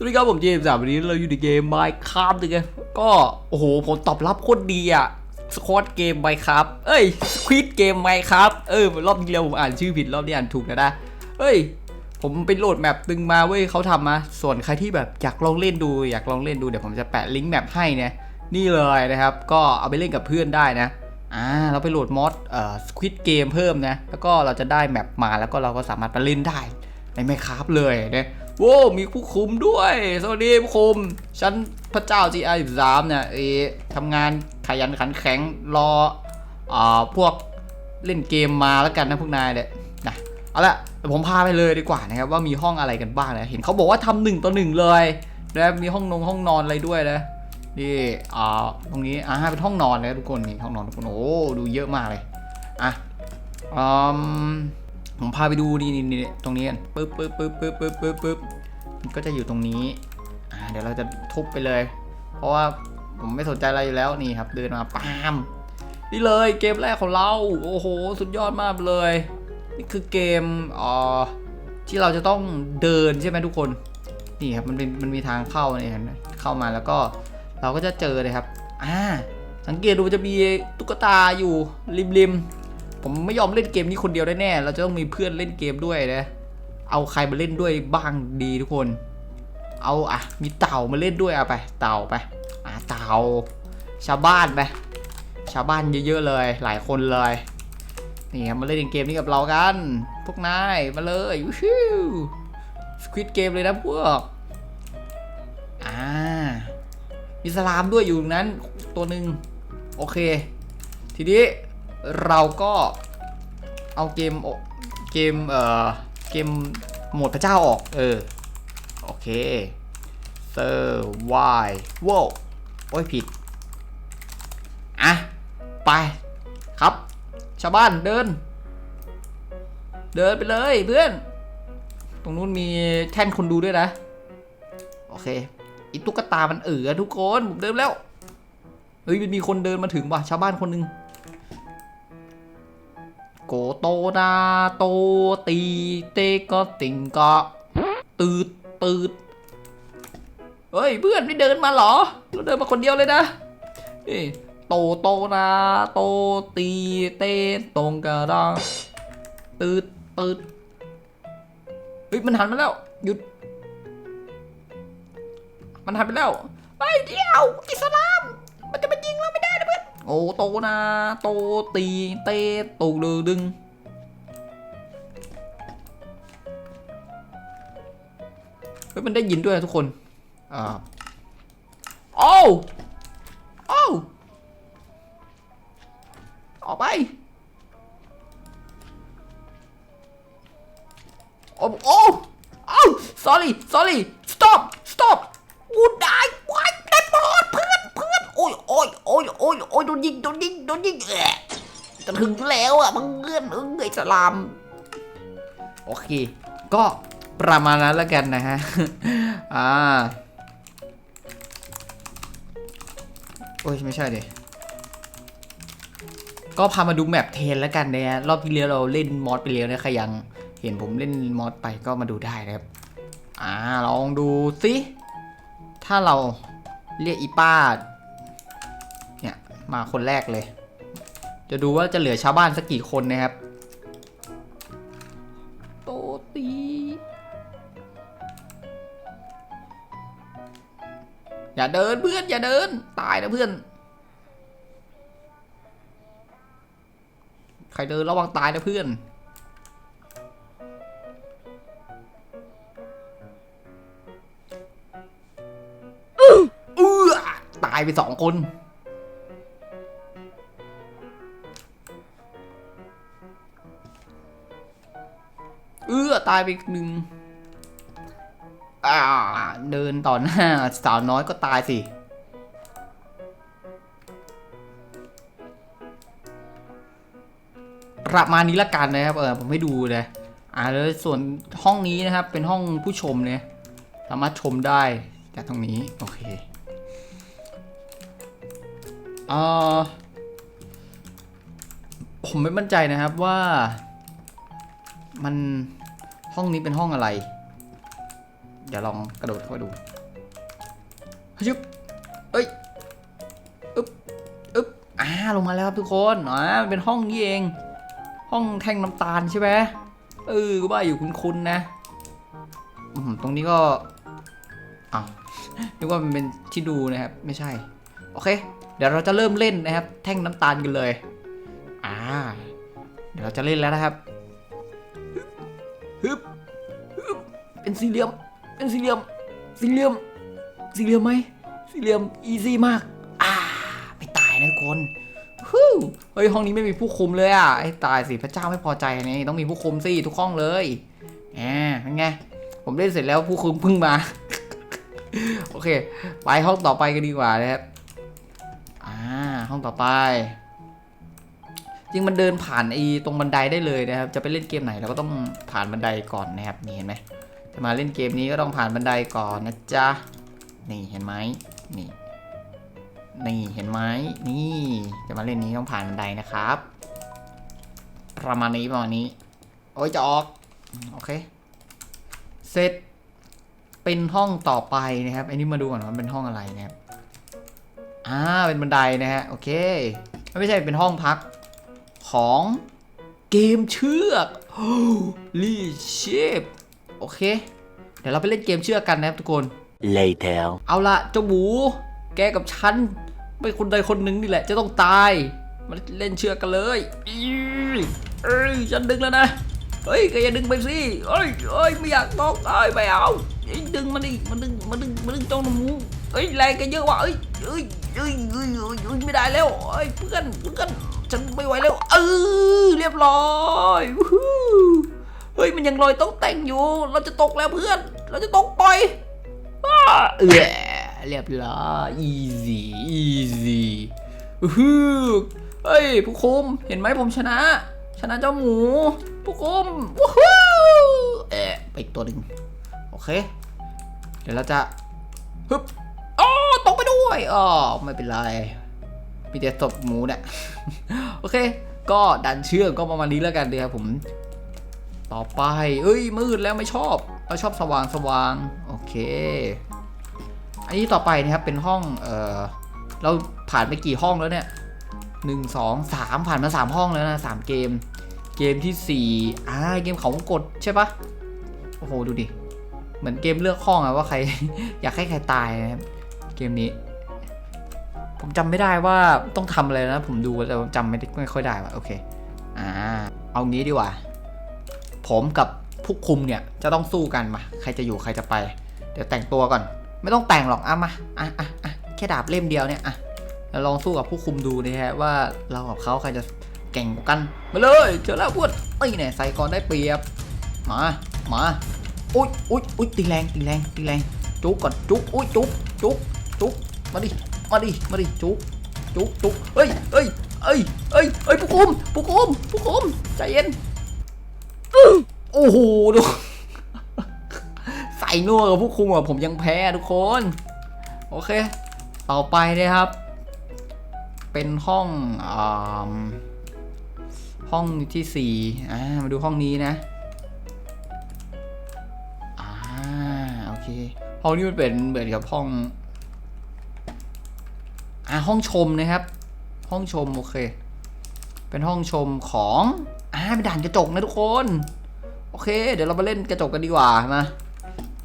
สวัสดีครับผมเจมส์สามวันนี้เราอยู่ในเกม Minecraft เลยไงก็ โอ้โหผลตอบรับโคตรดีอะสควอตเกม Minecraft เอ้ยสควิดเกม Minecraft เออ รอบที่แล้วผมอ่านชื่อผิดรอบนี้อ่านถูกนะนะเอ้ย ผมไปโหลดแมปตึงมาเว้ยเขาทำมา ส่วนใครที่แบบอยากลองเล่นดู อยากลองเล่นดูเดี๋ยวผมจะแปะลิงก์แมปให้นี่ยนี่เลยนะครับ ก็เอาไปเล่นกับเพื่อนได้นะอ่าเราไปโหลดมอดเอ่อสควิดเกมเพิ่มนะแล้วก็เราจะได้แมปมาแล้วก็เราก็สามารถไปเล่นได้ในไมครับเลยนะ โว้วมีผู้คุมด้วย สวัสดีผู้คุม ฉันพระเจ้า GI 13เนี่ยเอทำงานขยันขันแข็งรออ่าพวกเล่นเกมมาแล้วกันนะพวกนายเนี่ยนะเอาละผมพาไปเลยดีกว่านะครับว่ามีห้องอะไรกันบ้างนะเห็นเขาบอกว่าทำหนึ่งต่อหนึ่งเลยนะมีห้องนงห้องนอนอะไรด้วยนะนี่อ่าตรงนี้อ่าเป็นห้องนอนนะทุกคนนี่ห้องนอนทุกคนโอ้ดูเยอะมากเลยอะอืมผมพาไปดูนี่นี่นี่ตรงนี้กันปึ๊บปึ๊บปึ๊บปึ๊บปึ๊บปึ๊บ มันก็จะอยู่ตรงนี้อ่าเดี๋ยวเราจะทุบไปเลย เพราะว่าผมไม่สนใจอะไรอยู่แล้วนี่ครับ เดินมาปามนี่เลยเกมแรกของเรา โอ้โห สุดยอดมากเลย นี่คือเกมอ่อที่เราจะต้องเดินใช่ไหมทุกคนนี่ครับมันเป็นมันมีทางเข้าเนี่ยเข้ามาแล้วก็เราก็จะเจอเลยครับอ่าสังเกตดูจะมีตุ๊กตาอยู่ริมริมๆผมไม่ยอมเล่นเกมนี้คนเดียวได้แน่ เราจะต้องมีเพื่อนเล่นเกมด้วยนะ เอาใครมาเล่นด้วยบ้างดีทุกคน เอาอะมีเต่ามาเล่นด้วยเอาไป เต่าไปอะเต่า ชาวบ้านไปชาวบ้านเยอะๆเลย หลายคนเลยนี่ครับมาเล่นเกมนี้กับเรากัน พวกนายมาเลยวู้ฮู้สควิตเกมเลยนะพวกอ่ามีสลามด้วยอยู่นั้นตัวหนึ่งโอเค ทีนี้เราก็เอาเกมเกมเอ่อ เกมโหมดพระเจ้าออก เออ โอเคเซอร์วายว้าวโอ้ยผิด อะ ไป ครับ ชาวบ้านเดิน เดินไปเลยเพื่อน ตรงนู้นมีแท่นคนดูด้วยนะ โอเคอีตุ๊กตามันเอ๋อทุกคนผมเดินแล้ว เฮ้ยมันมีคนเดินมาถึงว่ะชาวบ้านคนหนึ่ง โกโตนาโตตีเตก็ติงก็ตืดตืดเฮ้ยเพื่อนไม่เดินมาหรอ เราเดินมาคนเดียวเลยนะนี่โตโตนาโตตีเตตรงกระดองตืดตืดเฮ้ยมันหันมาแล้วหยุด มันหันไปแล้วไปเดียวอิสลาม มันจะมายิงเราไโอ้โตนาโตตีเตตูดึงดึงเฮ้ยมันได้ยินด้วยนะทุกคนอ่าโอ้โอ้ออกไปโอ้โอ้โอ้ sorry sorry stop stop กูได้วายได้โปรดเพื่อนเพื่อนโอ้ยโอ้ยโอ้ยโอ้ยโอ้ยโดนยิงโดนยิงโดนยิงแอะจะถึงแล้วอะมึงเงื่อนเอ้ยสลาม โอเค ก็ประมาณนั้นแล้วกันนะฮะ อ่า โอ้ยไม่ใช่ดิก็พามาดูแมปเทนแล้วกันนี่ยรอบที่แล้วเราเล่นมอดไปแล้วนะใครยังเห็นผมเล่นมอดไปก็มาดูได้นะครับ อ่าลองดูสิ ถ้าเราเรียกอีป้า มาคนแรกเลย จะดูว่าจะเหลือชาวบ้านสักกี่คนนะครับ โตตีอย่าเดินเพื่อนอย่าเดิน ตายนะเพื่อน ใครเดินระวังตายนะเพื่อนเอื้อตายไปสองคน ตายไปอีกหนึ่งอ่าเดินต่อหน้าสาวน้อยก็ตายสิ ประมาณนี้ละกันนะครับ เออผมให้ดูเลย อ่าแล้วส่วนห้องนี้นะครับ เป็นห้องผู้ชมเนี่ยสามารถชมได้จากตรงนี้ โอเคเออผมไม่มั่นใจนะครับว่ามัน ห้องนี้เป็นห้องอะไร เดี๋ยวลองกระโดดเข้าไปดูฮึบเอ้ยอึ๊บอึ๊บอ่าลงมาแล้วครับทุกคนอ่ามันเป็นห้องนี้เอง ห้องแท่งน้ำตาลใช่ไหมเออก็ว่าอยู่คุ้นๆนะอืมตรงนี้ก็อ้าวนึกว่ามันเป็นที่ดูนะครับ ไม่ใช่ โอเค เดี๋ยวเราจะเริ่มเล่นนะครับ แท่งน้ำตาลกันเลย อ่า เดี๋ยวเราจะเล่นแล้วนะครับ สี่เหลี่ยม เป็นสี่เหลี่ยม สี่เหลี่ยม สี่เหลี่ยมไหม สี่เหลี่ยม อีซี่มาก อ่า ไม่ตายนะทุกคนฮู้เฮ้ยห้องนี้ไม่มีผู้คุมเลยอะ ไอ้ตายสิพระเจ้าไม่พอใจนี่ต้องมีผู้คุมสิทุกห้องเลยแหมเป็นไง ผมเล่นเสร็จแล้วผู้คุมเพิ่งมา โอเค ไปห้องต่อไปกันดีกว่านะครับ อ่า ห้องต่อไปจริงมันเดินผ่านไอ้ตรงบันไดได้เลยนะครับ จะไปเล่นเกมไหนเราก็ต้องผ่านบันไดก่อนนะครับ นี่เห็นไหม จะมาเล่นเกมนี้ก็ต้องผ่านบันไดก่อนนะจ๊ะ นี่เห็นไหมนี่ นี่เห็นไหมนี่ จะมาเล่นนี้ต้องผ่านบันไดนะครับ ประมาณนี้ประมาณนี้ โอ้ยจะออก โอเค เสร็จ เป็นห้องต่อไปนะครับ อันนี้มาดูก่อนว่าเป็นห้องอะไรนะครับ อ่า เป็นบันไดนะฮะ โอเค ไม่ใช่ เป็นห้องพักของเกมเชือกลีเชฟ โอเค เดี๋ยวเราไปเล่นเกมเชือกกันนะครับทุกคน Later. เอาละเจ้าหมู แกกับฉันไม่คนใดคนหนึ่งนี่แหละ จะต้องตายมาเล่นเชือกกันเลยอีเอ้ยฉันดึงแล้วนะ เฮ้ยแกอย่าดึงไปสิเอ้ยเอ้ยไม่อยากตกเอ้ยไม่เอาเอ้ยดึงมันดิมันดึงมันดึงมันดึงเจ้าหนูเอ้ยแรงแกเยอะว่ะเอ้ยเอ้ยเอ้ยเอ้ยเอ้ยเอ้ยไม่ได้แล้วเอ้ยเพื่อนเพื่อนฉันไม่ไหวแล้วเออเรียบร้อยวู้ฮู้ เฮ้ยมันยังลอยต้องแต่งอยู่ เราจะตกแล้วเพื่อน เราจะตกปล่อยเออเรียบร้อย easy easy อื้อหือเฮ้ยผู้คุมเห็นไหมผมชนะ ชนะเจ้าหมู ผู้คุมวู้ฮู้เอะไปอีกตัวหนึ่งโอเค เดี๋ยวเราจะฮึบอ๋อตกไปด้วยอ๋อไม่เป็นไรมีแต่ศพหมูเนี่ยโอเค ก็ดันเชือกก็ประมาณนี้แล้วกันเดี๋ยวผม ต่อไป เอ้ย มืดแล้วไม่ชอบ เราชอบสว่างสว่างโอเค อันนี้ต่อไปนะครับ เป็นห้อง เออเราผ่านไปกี่ห้องแล้วเนี่ยหนึ่งสองสามผ่านมาสามห้องแล้วนะสามเกม เกมที่สี่อ่า เกมเขาวงกดใช่ปะโอ้โห ดูดิ เหมือนเกมเลือกห้องอะว่าใคร อยากให้ใครตายนะครับ เกมนี้ ผมจำไม่ได้ว่าต้องทำอะไรนะ ผมดูแต่จำไม่ได้ไม่ค่อยได้ว่ะโอเค อ่า เอางี้ดีกว่า ผมกับผู้คุมเนี่ยจะต้องสู้กันมาใครจะอยู่ใครจะไป เดี๋ยวแต่งตัวก่อน ไม่ต้องแต่งหรอกอะมาอะอะอะแค่ดาบเล่มเดียวเนี่ยอะเราลองสู้กับผู้คุมดูนะฮะว่าเรากับเขาใครจะเก่งกว่ากันมาเลยเจอแล้วพวดไอ้เนี่ยใส่ก่อนได้เปรียบมามาอุ้ยอุ้ยอุ้ยตีแรงตีแรงตีแรงจุกก่อนจุกอุ้ยจุกจุกจุกมาดิมาดิมาดิจุกจุกจุกเฮ้ยเฮ้ยเฮ้ยเฮ้ยเฮ้ยผู้คุมผู้คุมผู้คุมใจเย็น โอ้โหดูใส่นัวกับผู้คุมอะผมยังแพ้ทุกคน โอเค ต่อไปนะครับ เป็นห้องอห้องที่สี่อ่ามาดูห้องนี้นะอ่าโอเคห้องนี้มันเป็นเหมือนกับห้องอ่าห้องชมนะครับ ห้องชมโอเค เป็นห้องชมของอ่าเป็นด่านกระจกนะทุกคน เค เดี๋ยวเรามาเล่นกระจกกันดีกว่ามา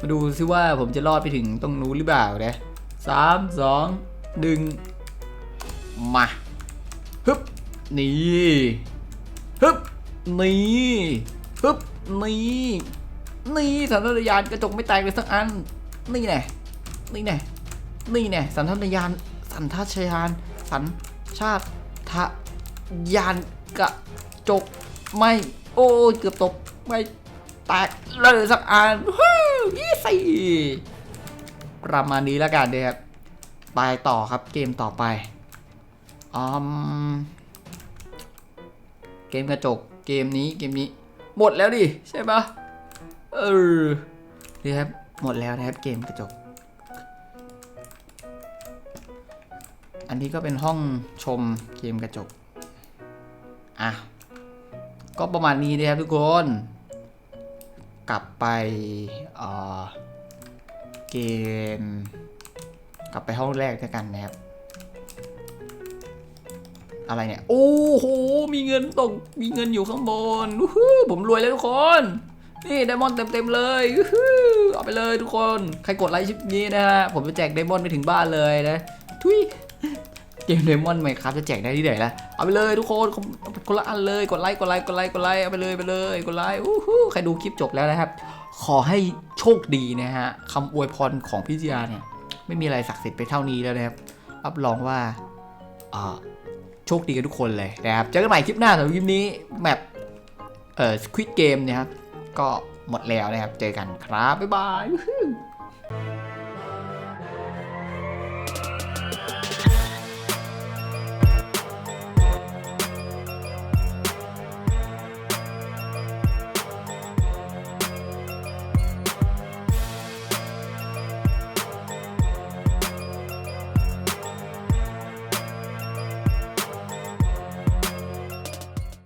มาดูซิว่าผมจะรอดไปถึงตรงนู้นหรือเปล่าเนะสามสองหนึ่งมาฮึบนี่ฮึบนี่ฮึบนี่นี่สัญชาตญาณกระจกไม่แตกเลยสักอัน นี่แน่นี่แน่นี่แน่สัญชาตญาณสัญชาตญาณสัญชาตญาณกระจกไม่ โอ้เกือบตก ไม่แตกเลยสักอันฮู้ยี่สี่ประมาณนี้แล้วกันเดี๋ยวครับ ไปต่อครับเกมต่อไปอืมเกมกระจกเกมนี้เกมนี้ หมดแล้วดิ ใช่ปะเออนี่ครับ หมดแล้วนะครับเกมกระจก อันนี้ก็เป็นห้องชมเกมกระจก อะ ก็ประมาณนี้นะครับทุกคน กลับไปเอ่อเกลับไปห้องแรกด้วยกันนะครับ อะไรเนี่ย โอ้โห มีเงินตก มีเงินอยู่ข้างบนวู้ผมรวยแล้วทุกคน นี่ไดมอนด์เต็มๆเลยวู้เอาไปเลยทุกคน ใครกดไลค์คลิปนี้นะฮะ ผมจะแจกไดมอนด์ไปถึงบ้านเลยนะ ทุย กมไดมอนไหมครับจะแจกได้ที่ไหนล่ะเอาไปเลยทุกคนคนละอันเลยกดไลค์กดไลค์กดไลค์กดไลค์เอาไปเลยไปเลยกดไลค์อู้หูใครดูคลิปจบแล้วนะครับ ขอให้โชคดีนะฮะคำอวยพรของพี่จียาเนี่ย ไม่มีอะไรศักดิ์สิทธิ์ไปเท่านี้แล้วนะครับรับรองว่าโชคดีกันทุกคนเลยนะครับเจอกันใหม่คลิปหน้าสำหรับคลิปนี้แมปเอ่อสควิดเกมนี่ยครับก็หมดแล้วนะครับ เจอกันครับ บ๊ายบาย